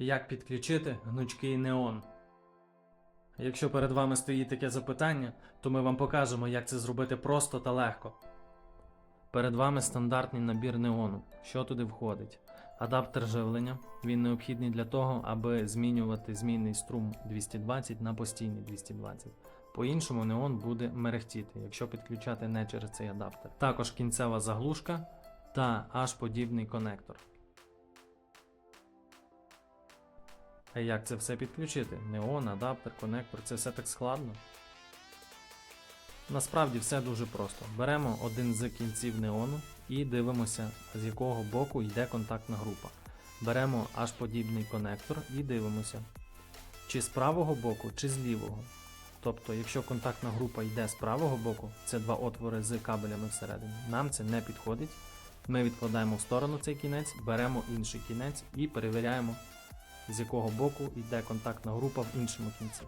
Як підключити гнучкий неон? Якщо перед вами стоїть таке запитання, то ми вам покажемо, як це зробити просто та легко. Перед вами стандартний набір неону. Що туди входить? Адаптер живлення. Він необхідний для того, аби змінювати змінний струм 220 на постійний 220. По-іншому неон буде мерехтіти, якщо підключати не через цей адаптер. Також кінцева заглушка та H-подібний конектор. А як це все підключити? Неон, адаптер, конектор це все так складно. Насправді все дуже просто. Беремо один з кінців неону і дивимося, з якого боку йде контактна група. Беремо аж подібний конектор і дивимося, чи з правого боку, чи з лівого. Тобто, якщо контактна група йде з правого боку, це два отвори з кабелями всередині. Нам це не підходить. Ми відкладаємо в сторону цей кінець, беремо інший кінець і перевіряємо, з якого боку йде контактна група в іншому кінці.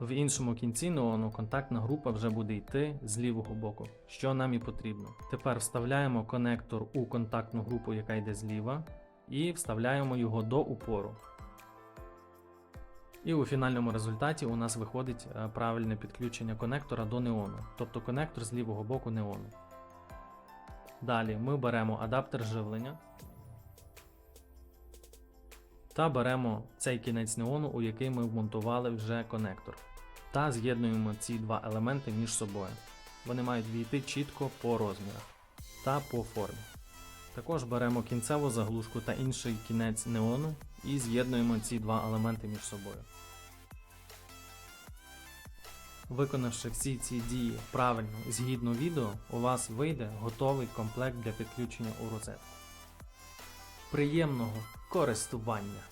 В іншому кінці неону контактна група вже буде йти з лівого боку, що нам і потрібно. Тепер вставляємо конектор у контактну групу, яка йде зліва, і вставляємо його до упору. І у фінальному результаті у нас виходить е, правильне підключення конектора до неону, тобто конектор з лівого боку неону. Далі ми беремо адаптер живлення та беремо цей кінець неону, у який ми вмонтували вже конектор, та з'єднуємо ці два елементи між собою. Вони мають війти чітко по розмірах та по формі. Також беремо кінцеву заглушку та інший кінець неону і з'єднуємо ці два елементи між собою. Виконавши всі ці дії правильно згідно відео, у вас вийде готовий комплект для підключення у розетку. Приємного користування!